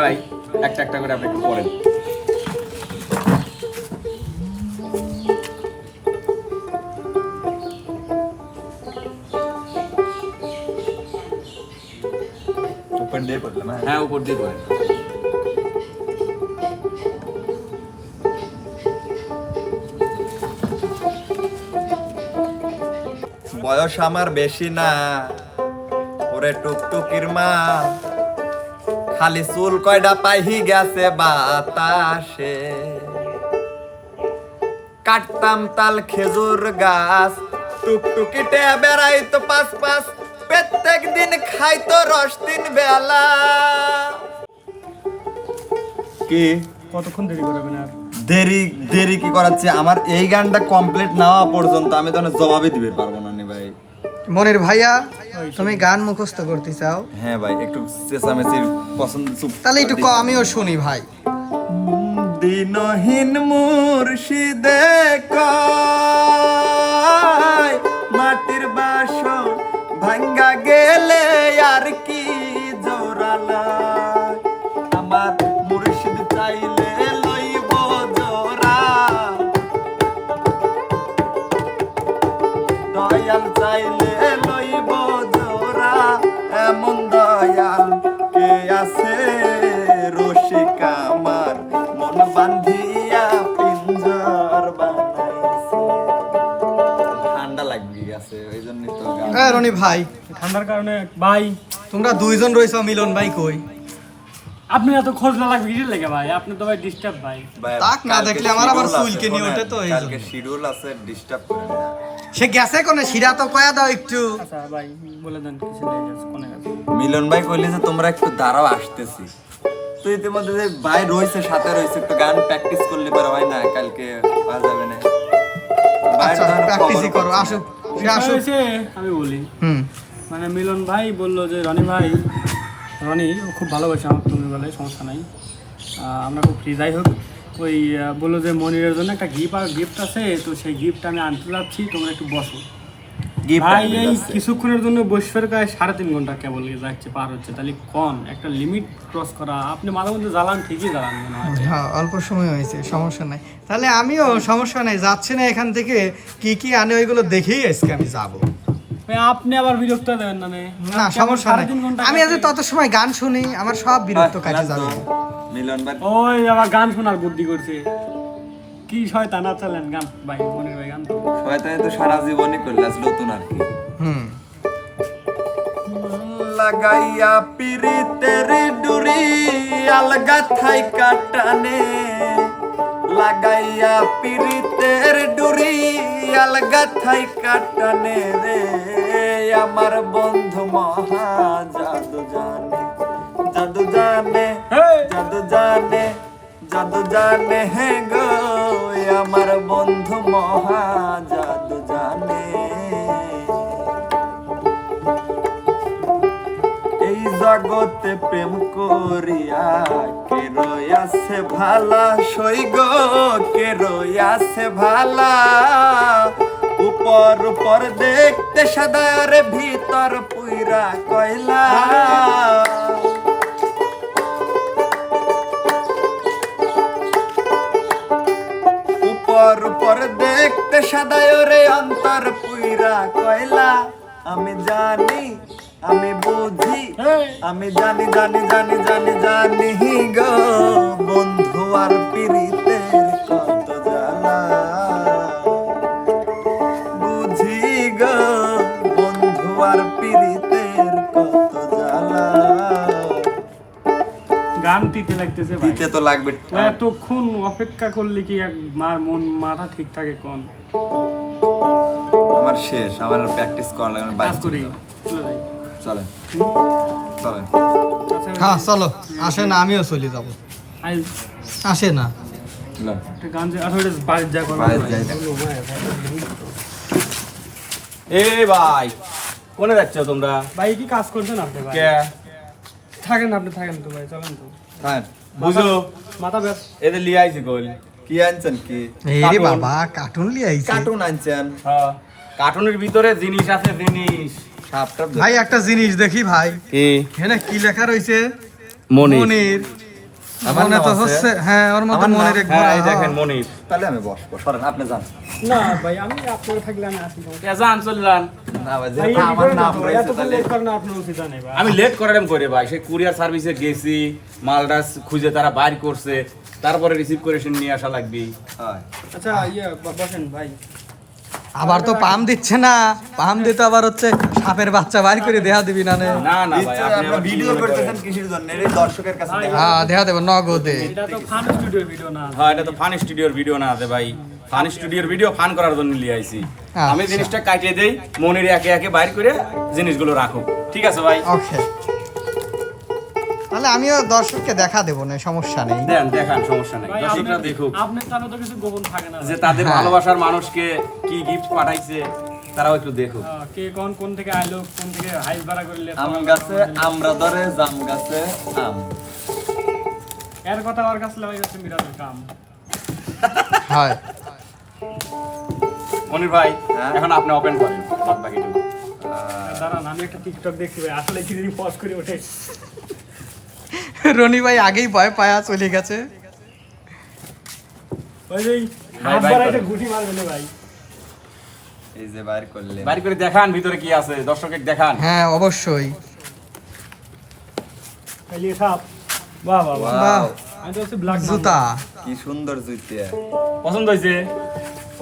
ভাই একটা একটা করে আপনি একটু পড়েন। উপর দিয়ে পড়লাম হ্যাঁ হ্যাঁ উপর দিয়ে পড়েন। বয়স আমার বেশি না ওরে টুকটুকির মা। খালি চুল কয়টা পাইহি গেছে বাতাসে। কাটতাম তাল খেজুর গাছ টুকটুকিতে বেড়াইতো পাঁচ পাঁচ প্রত্যেক দিন খাইতো রস তিন বেলা। কি? কতক্ষণ দেরি করবেন আর? দেরি দেরি কি করাচ্ছে? আমার এই গানটা কমপ্লিট না হওয়া পর্যন্ত আমি তো জবাবই দিতে পারব না নি ভাই। মনির ভাইয়া তুমি গান মুখস্থ করতে চাও? হ্যাঁ ভাই একটু চেঁচামেচির পছন্দ চুপ তাহলে একটু ক- আমিও শুনি ভাই। দিনহীন মুর্শিদে কয় মাটির বাসন ভাঙ্গা গেলে আর কি জোরালা আমার মুর্শিদ চাইলে লইব জোরা দয়াল চাইলে হ্যাঁ ভাই? ঠান্ডার কারণে ভাই। তোমরা দুইজন রয়েছো মিলন ভাই কই? আপনি এত খোঁজ না লাগবে কিসের লেগে ভাই? আপনি তো ভাই ডিস্টার্ব ভাই। ভাই, তাক না দেখলে আমার আবার চুলকে নিয়ে ওঠে তো কালকে শিডিউল আছে ডিস্টার্ব করেন না। সে গেছে কোনে? শিরা তো কয়া দাও একটু। আচ্ছা ভাই বলে দেন লেগে গেছে কোনে গেছে। মিলন ভাই কইলে যে তোমরা একটু দাঁড়াও আসতেছি। তো ইতিমধ্যে যে ভাই রয়েছে সাথে রয়েছে একটু গান প্র্যাকটিস করলে পারো ভাই না? কালকে পাওয়া যাবে না। আচ্ছা এখনও প্র্যাকটিসই করো পাচ্ছি আমি বলি মানে মিলন ভাই বলল যে রনি ভাই রনি ও খুব ভালোবাসে আমার তুমি বলে সমস্যা নাই। আমরা খুব ফ্রি যাই হোক। ওই বলল যে মনিরের জন্য একটা গিফট আর গিফট আছে তো সেই গিফট আমি আনতে যাচ্ছি তোমরা একটু বসো। ভাই এই কিছুক্ষণের জন্য বসফের গায়ে সাড়ে তিন ঘণ্টা কেবল যাচ্ছে পার হচ্ছে। তাহলে কন? একটা লিমিট ক্রস করা। আপনি মাঝে মধ্যে জ্বালান ঠিকই জ্বালান হ্যাঁ। অল্প সময় হয়েছে সমস্যা নাই। তাহলে আমিও সমস্যা নাই যাচ্ছে না এখান থেকে কি কি আনে ওইগুলো দেখেই আজকে আমি যাব। আপনি আবার বিরক্ত দেবেন না না সমস্যা নাই। আমি আজ তত সময় গান শুনি আমার সব বিরক্ত কাটে না যাবে। মিলন ভাই। ওই আবার গান শোনার বুদ্ধি করছে। কি শয়তান আচালেন গান? ভাই মনির ভাই গান শয়তানি তো সারা জীবনই করলাস নতুন আর কি। হুম। লাগাইয়া পিরিতের ডুরি আলগা থাই কাটানে। লাগাইয়া পিরিতের ডুরি আলগা থাই কাটানে রে। আমার বন্ধু মহা জাদু জানে জাদু জানে! জাদু জানে। জাদু জানে হে গো আমার বন্ধু মহা জাদু জানে। এই জগতে প্রেম করিয়া কে রয়াছে ভালা, সই গো, কে রয়াছে ভালা। উপর উপর দেখতে সাদা রে ভিতর পুইরা কয়লা। দেখতে সাদায় রে অন্তর পুইরা কয়লা। আমি জানি আমি বুঝি আমি জানি জানি জানি জানি জানি গো। বন্ধু আর পিরিতের গান লাগতেছে ভাই। দিতে তো লাগবে। এতক্ষণ অপেক্ষা করলে কি এক মার মন মাথা ঠিক থাকে কোন? আমার শেষ আমার প্র্যাকটিস করা লাগবে কাজ করি। চলে চলে। হ্যাঁ চলো। আসে না আমিও চলে যাব। আসে না। একটা গান যে আসলে বাইরে যা করব। বাইরে যাই। এ ভাই কোনে যাচ্ছ তোমরা? ভাই কি কাজ করছেন আপনি ভাই? কে? থাকেন আপনি থাকেন তো ভাই চলেন তো। হ্যাঁ বুঝো। মাথা ব্যাস এদের লিয়ে আইছি গোল। কি আনছেন কি? এরে বাবা কার্টুন লিয়ে আইছে। কার্টুন আনছেন। হ্যাঁ। কার্টুনের ভিতরে জিনিস আছে জিনিস। ভাই একটা জিনিস দেখি ভাই। কি? এখানে কি লেখা রয়েছে? মনির। মনির। আমার মনে তো হচ্ছে হ্যাঁ ওর মধ্যে আমার এক দেখেন। মনির। তাহলে আমি সরেন আপনি যান। না ভাই আপনার থাকলে আসি। যান চললান লেট করে ভাই। সেই কুরিয়ার সার্ভিসে গেছি মালটা খুঁজে তারা বাইর করছে তারপরে রিসিভ করে সে নিয়ে আসা লাগবে। আচ্ছা ইয়ে বসেন ভাই। আবার তো পাম দিচ্ছে না। পাম দিতে আবার হচ্ছে সাপের বাচ্চা বাইর করে দেহা দিবি না নে। না না ভাই আপনি ভিডিও করতেছেন কিসের জন্য এই দর্শকের কাছে হ্যাঁ দেহা দেবো নগদে। এটা তো ফান স্টুডিওর ভিডিও না। হ্যাঁ এটা তো ফান স্টুডিওর ভিডিও না আছে ভাই। ফান স্টুডিওর ভিডিও ফান করার জন্য নিয়ে আইছি। আমি আচ্ছা। জিনিসটা কাটিয়ে দেই মনির একে একে বাইর করে জিনিসগুলো রাখো ঠিক আছে ভাই? ওকে তাহলে আমিও দর্শককে দেখা দেবো না সমস্যা নেই। দেন দেখান সমস্যা নেই। দর্শকরা দেখুক। আপনার তাহলে তো কিছু গোপন থাকে না। যে তাদের হ্যাঁ। ভালোবাসার মানুষকে কি গিফট পাঠাইছে তারাও একটু দেখুক। কে কোন কোন থেকে আইলো কোন থেকে হাইস ভাড়া করলে আম গাছে আমরা ধরে জাম গাছে আম। এর কথা আমার কাছে লাগে হচ্ছে মিরাজের কাম। হয়। মনির ভাই হ্যাঁ? এখন আপনি ওপেন করেন বাদ বাকিটুকু দাঁড়ান আমি একটা টিকটক দেখছি ভাই আসলে কি যদি পজ করে ওঠে রনি ভাই আগেই ভয় পায়া চলে গেছে। ওই যে ভাই, হাত ভাই বাড়াইতে করেন। গুটি মারবে না ভাই? এই যে বাইর করলে বাইর করে দেখান ভিতরে কি আছে দর্শকের দেখান। হ্যাঁ অবশ্যই। বাহ বাহ বাহ। বাহ। আমি তো হচ্ছে ব্ল্যাক জুতা। কি সুন্দর জুতিয়ে। পছন্দ হয়েছে?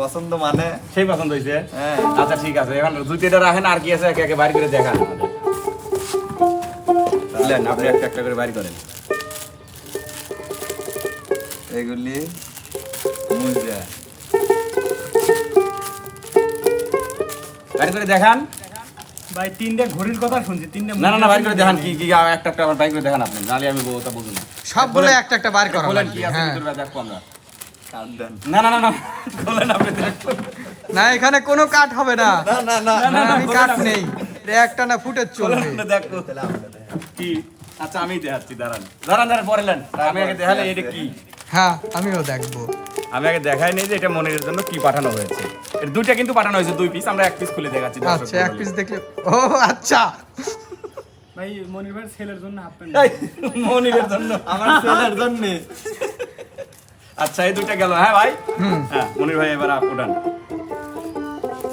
পছন্দ মানে? সেই পছন্দ হয়েছে? হ্যাঁ। আচ্ছা ঠিক আছে। এখন জুতিটা রাখেন আর কি আছে একে একে বাইর করে দেখান। আপনি একটা একটা করে বাইর করেন এগুলি মুজা বাইর করে দেখান ভাই তিনটে ঘড়ির কথা শুনছি তিনটে না না না বাইর করে দেখান কি কি একটা একটা আবার বাইর করে দেখান আপনি নালে আমি ওটা বুঝুন না সবগুলো একটা একটা বার করা বলেন কি আছে হ্যাঁ ভিতরে দেখব আমরা না না না না বলেন আপনি না এখানে কোনো কাট হবে না না না না না, আমি কাট নেই একটা না ফুটে চলবে দেখব কি? আচ্ছা আমি দেখাচ্ছি দাঁড়ান। দাঁড়ান দাঁড়ান পরে নেন। আমি আগে দেখালে এটা কি? হ্যাঁ আমিও দেখব। আমি আগে দেখাই নেই যে এটা মনিরের জন্য কি পাঠানো হয়েছে। এর দুইটা কিন্তু পাঠানো হয়েছে দুই পিস আমরা এক পিস খুলে দেখাচ্ছি আচ্ছা এক পিস দেখলে ও আচ্ছা। ভাই মনির ভাই ছেলের জন্য হাফ প্যান্ট। মনিরের জন্য। আমার ছেলের জন্য। আচ্ছা এই দুইটা গেল হ্যাঁ ভাই? হ্যাঁ মনির ভাই এবার আপ উঠান।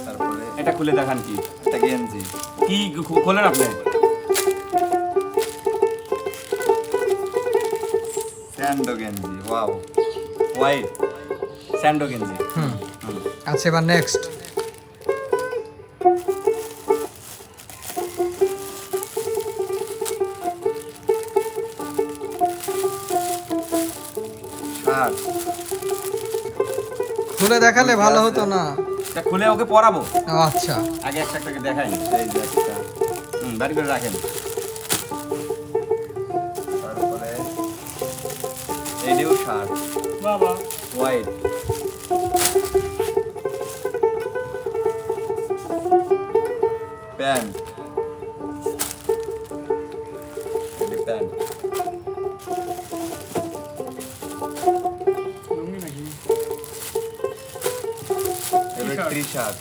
তারপরে এটা খুলে দেখান কি? গেঞ্জি। কি খোলেন আপনি? স্যান্ডো গেঞ্জি ওয়াও। হোয়াইট স্যান্ডো গেঞ্জি। হুম। আচ্ছা এবার নেক্সট শার্ট খুলে দেখালে ভালো হতো না। এটা খুলে ওকে পরাবো। আচ্ছা। আগে একটা একটাকে দেখাই। এই যে একটা। হুম বাড়ি করে রাখেন। এডিও শার্ট বাবা হোয়াইট প্যান্ট প্যান্ট লুঙ্গি নাকি এবার T-shirt. টি শার্ট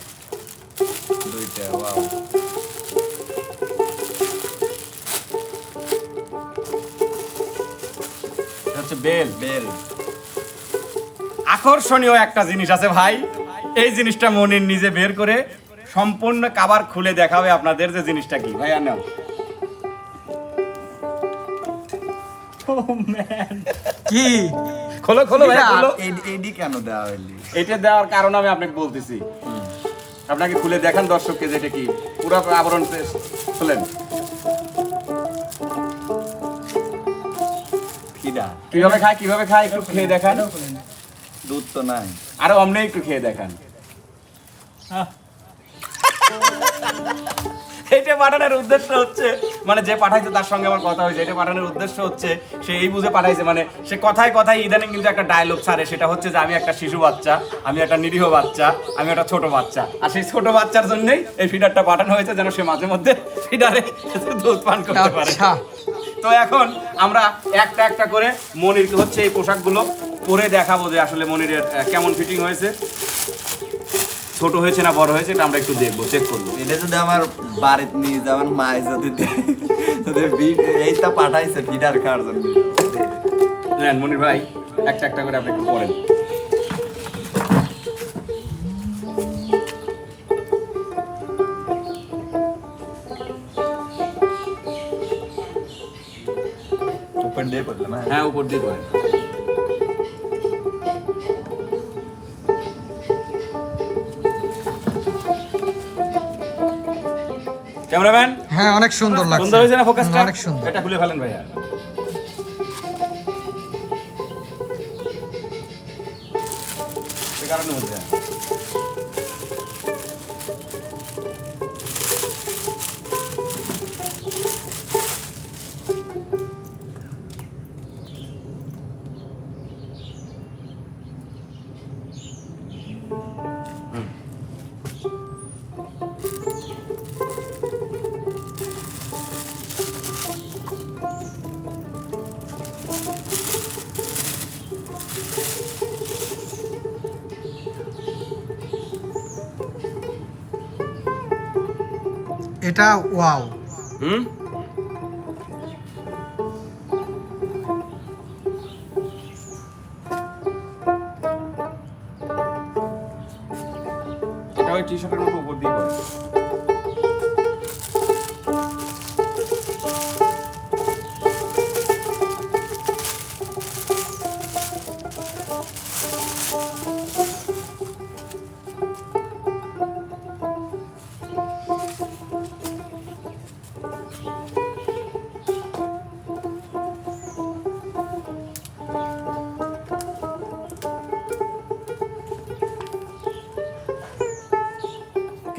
দুইটা ওয়াও বেল বেল। আকর্ষণীয় একটা জিনিস আছে ভাই। এই জিনিসটা মনির নিজে বের করে সম্পূর্ণ কাবার খুলে দেখাবে আপনাদের যে জিনিসটা কি। ভাই আর নাও কি? খোলো খোলো ভাই খোলো। এডি কেন দেওয়া হইলি এটা দেওয়ার কারণ আমি আপনাকে বলতেছি। আপনাকে খুলে দেখান দর্শককে যে এটা কি। পুরো আবরণ খুলেন। কীভাবে খায় কীভাবে খায় একটু খেয়ে দেখান। দুধ তো নাই। আরও অমনি একটু খেয়ে দেখান। এটা পাঠানোর উদ্দেশ্য হচ্ছে মানে যে পাঠাইছে তার সঙ্গে আমার কথা হয়েছে এটা পাঠানোর উদ্দেশ্য হচ্ছে সে এই বুঝে পাঠাইছে মানে সে কথায় কথায় ইদানিং কিন্তু একটা ডায়লগ ছাড়ে সেটা হচ্ছে যে আমি একটা শিশু বাচ্চা আমি একটা নিরীহ বাচ্চা আমি একটা ছোট বাচ্চা। আর সেই ছোট বাচ্চার জন্যই এই ফিডারটা পাঠানো হয়েছে যেন সে মাঝে মধ্যে ফিডারে দুধ পান করতে পারে। আচ্ছা। তো এখন আমরা একটা একটা করে মনির হচ্ছে এই পোশাকগুলো পরে দেখাবো যে আসলে মনিরের কেমন ফিটিং হয়েছে। ছোট হয়েছে না বড় হয়েছে এটা আমরা একটু দেখব চেক করব। এটা যদি আমার বাড়িতে নিয়ে যাবেন মায় যদি এইটা পাঠাইছে ফিডার খাওয়ার জন্য। মনির ভাই একটা একটা করে আপনি একটু পড়েন উপর দিয়ে হ্যাঁ হ্যাঁ উপর দিয়ে করে ক্যামেরাম্যান? হ্যাঁ অনেক সুন্দর লাগছে। সুন্দর হয়েছে না ফোকাসটা অনেক সুন্দর। এটা খুলে ফেলেন ভাইয়া। এটা ওয়াও হুম?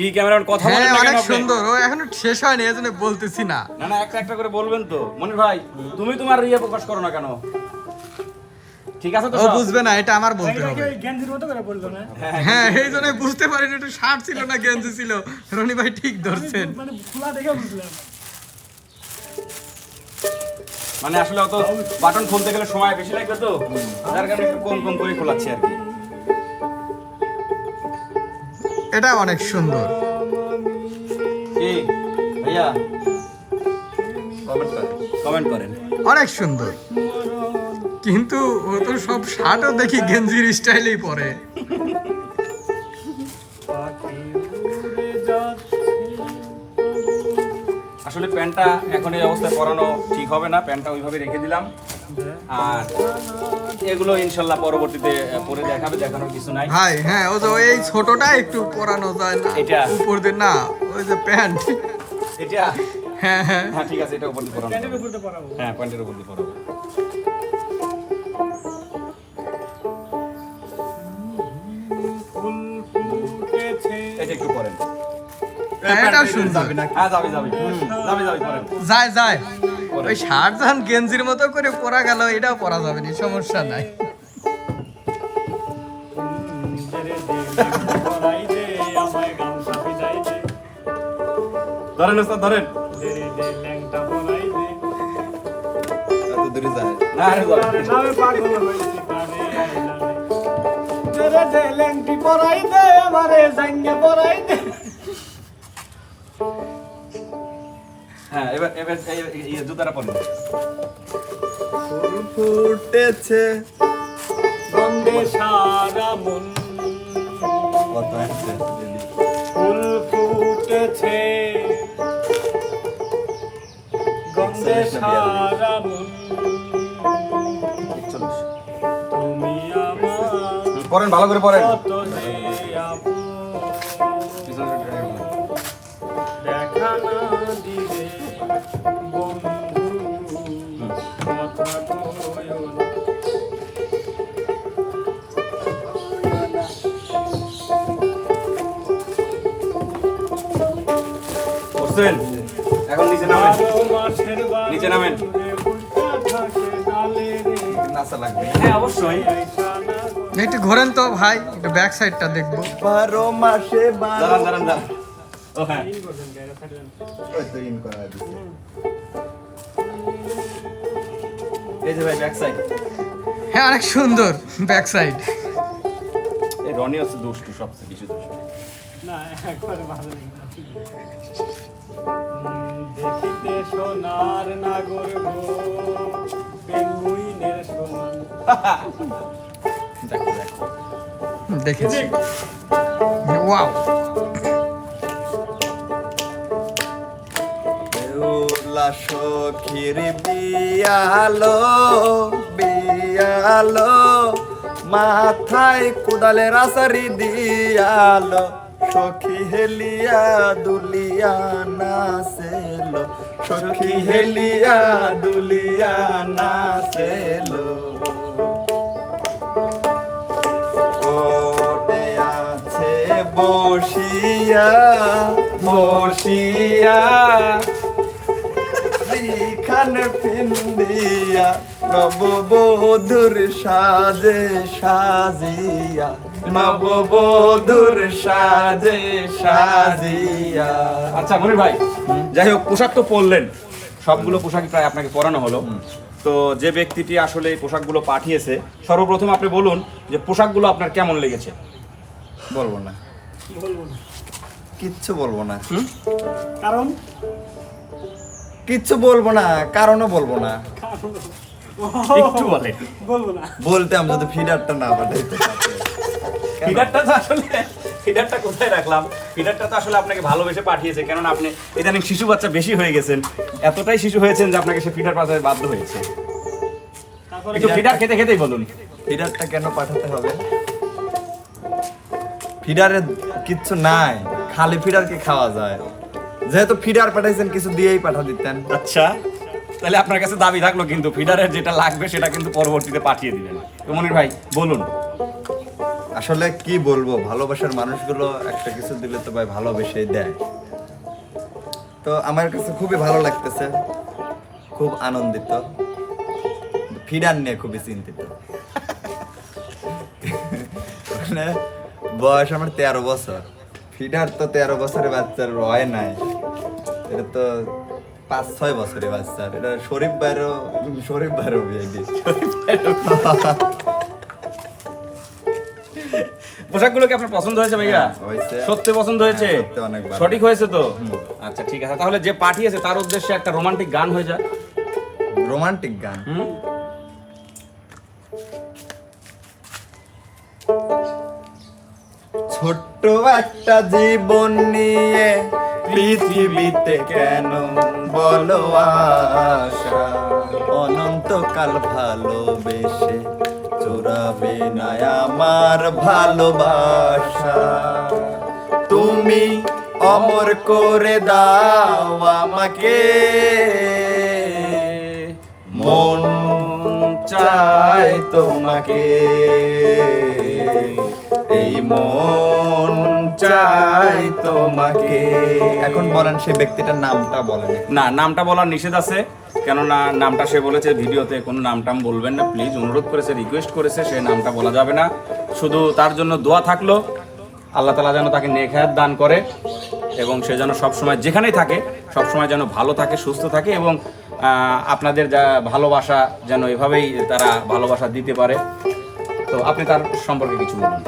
কি ক্যামেরাম্যান কথা বলেন হ্যাঁ না কেন অনেক সুন্দর। ও এখনও শেষ হয়নি এজন্য বলতেছি না। না না একটা একটা করে বলবেন তো। মনির ভাই তুমি তোমার ইয়ে প্রকাশ করো না কেন? ঠিক আছে তো ও বুঝবে না এটা আমার বলতে হবে। গেঞ্জির মতো করে বলল না? হ্যাঁ এই জন্য বুঝতে পারিনি একটু শার্ট ছিল না গেঞ্জি ছিল। রনি ভাই ঠিক ধরছেন। মানে খোলা দেখে বুঝলাম। মানে আসলে অত বাটন খুলতে গেলে সময় বেশি লাগবে তো? যার কারণে একটু কম কম করে খোলাচ্ছি আর কি। এটা অনেক সুন্দর। কি? ভাইয়া কমেন্ট করেন। অনেক সুন্দর। কিন্তু ও তো সব শার্টও দেখি গেঞ্জির স্টাইলেই পরে। আসলে প্যান্টটা এখন এই অবস্থায় পরানো ঠিক হবে না। প্যান্টটা ওইভাবে রেখে দিলাম। আর এগুলো ইনশাল্লাহ পরবর্তীতে পরে দেখাবে দেখানোর কিছু নাই। ভাই হ্যাঁ ও যে এই ছোটটা একটু পরানো যায় না। এটা? উপর দিয়ে না ওই যে প্যান্ট। এটা? হ্যাঁ হ্যাঁ। হ্যাঁ ঠিক আছে এটা উপর দিয়ে পরানো প্যান্টের উপর দিয়ে পরাবো। হ্যাঁ প্যান্টের উপর দিয়ে পরাবো। এটা একটু পরেন। হ্যাঁ, হ্যাঁ যাবে যাবে। যাবে যাবে পরেন। যায় যায়। ওই শার্ট গেঞ্জির মতো করে পরা গেল এটাও পরা যাবে না সমস্যা নাই। দে দে দে ধরেন ওস্তাদ ধরেন জেরে দে ল্যাংটা পরাই দে। এত হ্যাঁ এবার এবার এই- জুতাটা ফুল ফুটেছে গন্ধে সারা মন। কত ফুল ফুটেছে গন্ধে সারা মন। তুমি পরেন ভালো করে পরেন। করছেন এখন নিচে নামেন। নিচে নামেন। হ্যাঁ অবশ্যই। একটু ঘোরেন তো ভাই একটু ব্যাক সাইডটা দেখব। বারো মাসে দাঁড়ান দাঁড়ান দাঁড়ান। ও হ্যাঁ। এই যে ভাই ব্যাক সাইড হ্যাঁ অনেক সুন্দর ব্যাক সাইড এই রনি হচ্ছে দুষ্টু সবচেয়ে কিছু দুষ্টু। না, একবারে ভালো লাগে না। উম, দেখিতে সোনার নাগর গো পেঙ্গুইনের সমান দেখো দেখো। দেখেছি। ওয়াও। সখীর বিয়ালো বিয়ালো মাথায় কুদালের আসারি দিয়ালো সখী হেলিয়া দুলিয়া নাচেলো সখী হেলিয়া দুলিয়া নাচেলো আছে বসিয়া বসিয়া এইখানে পিন্দিয়া নববধুর সাজে সাজিয়া নববধুর সাজে সাজিয়া। আচ্ছা মনির ভাই যাই হোক পোশাক তো পরলেন। সবগুলো পোশাকই প্রায় আপনাকে পরানো হলো। তো যে ব্যক্তিটি আসলে এই পোশাকগুলো পাঠিয়েছে সর্বপ্রথম আপনি বলুন যে পোশাকগুলো আপনার কেমন লেগেছে। বলব না। বলব না? কিচ্ছু বলব না। কারণ? কিচ্ছু বলব না। কারণও বলব না। একটু বলেন বলব না। বলতে ফিডারটা না পাঠাইতে ফিডারটা তো আসলে ফিডারটা কোথায় রাখলাম? ফিডারটা তো আসলে আপনাকে ভালোবেসে পাঠিয়েছে কেননা আপনি ইদানিং শিশু বাচ্চা বেশি হয়ে গেছেন। এতটাই শিশু হয়েছেন যে আপনাকে সে ফিডার পাঠাতে বাধ্য হয়েছে। একটু ফিডার খেতে খেতেই বলুন। ফিডারটা কেন পাঠাতে হবে? ফিডারে কিচ্ছু নাই খালি ফিডার কি খাওয়া যায়। যেহেতু ফিডার পাঠাইছেন কিছু দিয়েই পাঠা দিতেন। আচ্ছা। তাহলে আপনার কাছে দাবি থাকল কিন্তু ফিডারের যেটা লাগবে সেটা কিন্তু পরবর্তীতে পাঠিয়ে দিবেন। তো মনির ভাই, বলুন। আসলে কি বলব, ভালোবাসার মানুষগুলো একটা কিছু দিলে তো ভাই ভালোবেসেই দেয়। তো আমার কাছে খুবই ভালো লাগতেছে, খুব আনন্দিত। ফিডার নিয়ে খুবই চিন্তিত। মানে বয়স আমার তেরো বছর। ফিডার তো তেরো বছরের বাচ্চার হয় নাই। এটা তো পাঁচ ছয় বছরের বাচ্চার এটা শরীফ বাইরও শরীফ বাইরও বিয়ে দিয়েছে পোশাকগুলো কি আপনার পছন্দ হয়েছে ভাইয়া? হ্যাঁ, সত্যি পছন্দ হয়েছে? হ্যাঁ, ভালো। সঠিক হয়েছে তো? আচ্ছা ঠিক আছে। তাহলে যে পাঠিয়েছে তার উদ্দেশ্যে একটা রোমান্টিক গান হয়ে যায় রোমান্টিক গান? ছোট্ট একটা জীবন নিয়ে পৃথিবীতে কেন বলো আশা অনন্তকাল ভালোবেসে চোরাবে না আমার ভালোবাসা। তুমি অমর করে দাও আমাকে। মন চায় তোমাকে। এই মন চায় তোমাকে। এখন বলেন সেই ব্যক্তিটার নামটা বলেন না নামটা বলার নিষেধ আছে কেননা নামটা সে বলেছে ভিডিওতে কোনো নাম টাম বলবেন না প্লিজ অনুরোধ করেছে রিকোয়েস্ট করেছে সে নামটা বলা যাবে না। শুধু তার জন্য দোয়া থাকল আল্লাহ তালা যেন তাকে নেখায়াত দান করে এবং সে যেন সবসময় যেখানেই থাকে সবসময় যেন ভালো থাকে সুস্থ থাকে এবং আপনাদের যা ভালোবাসা যেন এভাবেই তারা ভালোবাসা দিতে পারে। তো আপনি তার সম্পর্কে কিছু বলুন।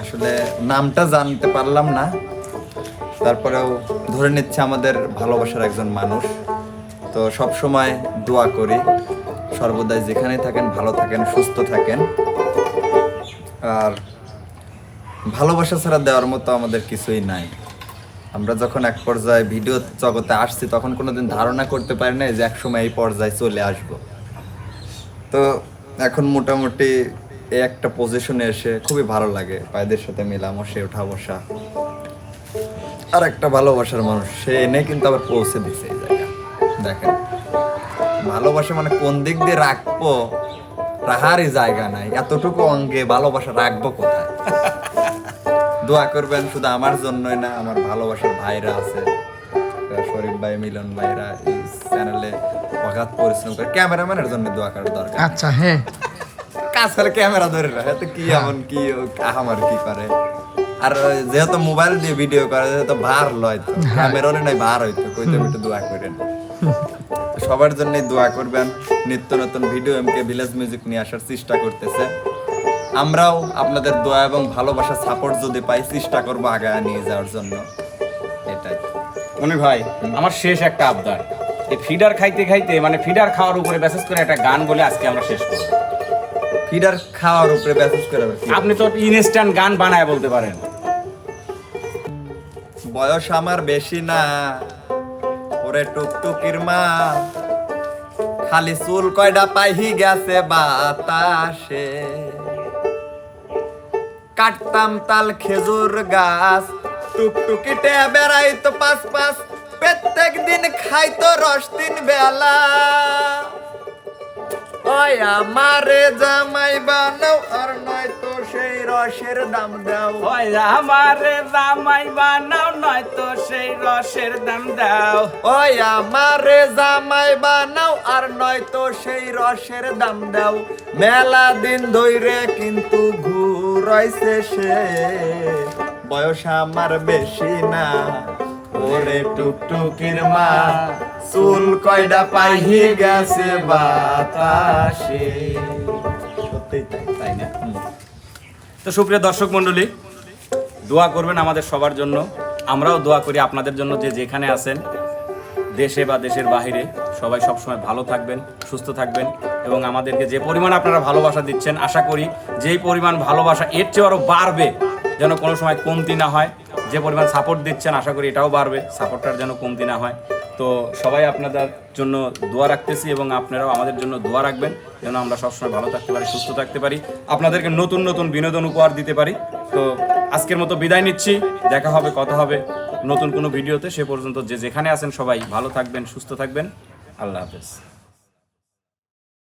আসলে নামটা জানতে পারলাম না। তারপরেও ধরে নিচ্ছে আমাদের ভালোবাসার একজন মানুষ। তো সব সময় দোয়া করি, সর্বদাই যেখানে থাকেন, ভালো থাকেন, সুস্থ থাকেন। আর ভালোবাসা ছাড়া দেওয়ার মতো আমাদের কিছুই নাই। আমরা যখন এক পর্যায়ে ভিডিও জগতে আসছি, তখন কোনোদিন ধারণা করতে পারি না যে একসময় এই পর্যায়ে চলে আসব। তো এখন মোটামুটি একটা পজিশনে এসে খুবই ভালো লাগে। পায়েদের সাথে মেলামশে ওঠা বসা। আর একটা ভালোবাসার মানুষ, সে এনে কিন্তু আবার পৌঁছে দিছে এই জায়গা দেখেন, ভালোবাসা মানে কোন দিক দিয়ে রাখব রাহারই জায়গা নাই। এতটুকু অঙ্গে ভালোবাসা রাখব কোথায়? দোয়া করবেন, শুধু আমার জন্যই না, আমার ভালোবাসার ভাইরা আছে। শরীফ ভাই, মিলন ভাইরা এই চ্যানেলে অগাধ পরিশ্রম করে ক্যামেরাম্যানের জন্য দোয়া করার দরকার। আচ্ছা হ্যাঁ। কাজ করে ক্যামেরা ধরে রাখে তো কি এমন কি আমার কি করে? আর যেহেতু মোবাইল দিয়ে ভিডিও করে যেহেতু ভার লয় তো ক্যামেরা হলে নাই ভার হইতো কইতে একটু দোয়া করেন সবার জন্য দোয়া করবেন নিত্য নতুন ভিডিও এমকে ভিলেজ মিউজিক নিয়ে আসার চেষ্টা করতেছে। আমরাও আপনাদের দোয়া এবং ভালোবাসা সাপোর্ট যদি পাই চেষ্টা করব আগায় নিয়ে যাওয়ার জন্য। এটাই। মনে ভাই আমার শেষ একটা আবদার। এই ফিডার খাইতে খাইতে মানে ফিডার খাওয়ার উপরে মেসেজ করে একটা গান বলে আজকে আমরা শেষ করব। কিডার খাওয়ার উপরে ব্যাসেস করে আপনি তো ইনস্ট্যান্ট গান বানায় বলতে পারেন। বয়স আমার বেশি না ওরে টুকটুকির মা খালি চুল কয়টা পাইহি গেছে বাতাসে। কাটতাম তাল খেজুর গাছ টুকটুকিটে বেড়াইতো পাঁচ পাঁচ প্রত্যেক দিন খাইতো রস তিন বেলা। ওই আমারে জামাই বানাও আর নয়তো সেই রসের দাম দাও। ওই আমারে জামাই বানাও নয়তো সেই রসের দাম দাও। ওই আমারে জামাই বানাও আর নয়তো সেই রসের দাম দাও। মেলা দিন ধইরে কিন্তু ঘুরাইছে সে। বয়স আমার বেশি না। ওরে টুকটুকির মা, চুল কয়টা পাইহি গেছে বাতাসে। তো সুপ্রিয় দর্শক মণ্ডলী, দোয়া করবেন আমাদের সবার জন্য। আমরাও দোয়া করি আপনাদের জন্য যে যেখানে আছেন, দেশে বা দেশের বাইরে সবাই সবসময় ভালো থাকবেন, সুস্থ থাকবেন এবং আমাদেরকে যে পরিমাণ আপনারা ভালোবাসা দিচ্ছেন, আশা করি যেই পরিমাণ ভালোবাসা এর চেয়ে আরও বাড়বে, যেন কোনো সময় কমতি না হয়। যে পরিমাণ সাপোর্ট দিচ্ছেন, আশা করি এটাও বাড়বে সাপোর্টটার যেন কমতি না হয়। তো সবাই আপনাদের জন্য দোয়া রাখতেছি এবং আপনারাও আমাদের জন্য দোয়া রাখবেন, যেন আমরা সবসময় ভালো থাকতে পারি, সুস্থ থাকতে পারি, আপনাদেরকে নতুন নতুন বিনোদন উপহার দিতে পারি। তো আজকের মতো বিদায় নিচ্ছি, দেখা হবে, কথা হবে নতুন কোনো ভিডিওতে, সে পর্যন্ত যে যেখানে আছেন সবাই ভালো থাকবেন, সুস্থ থাকবেন, আল্লাহ হাফেজ।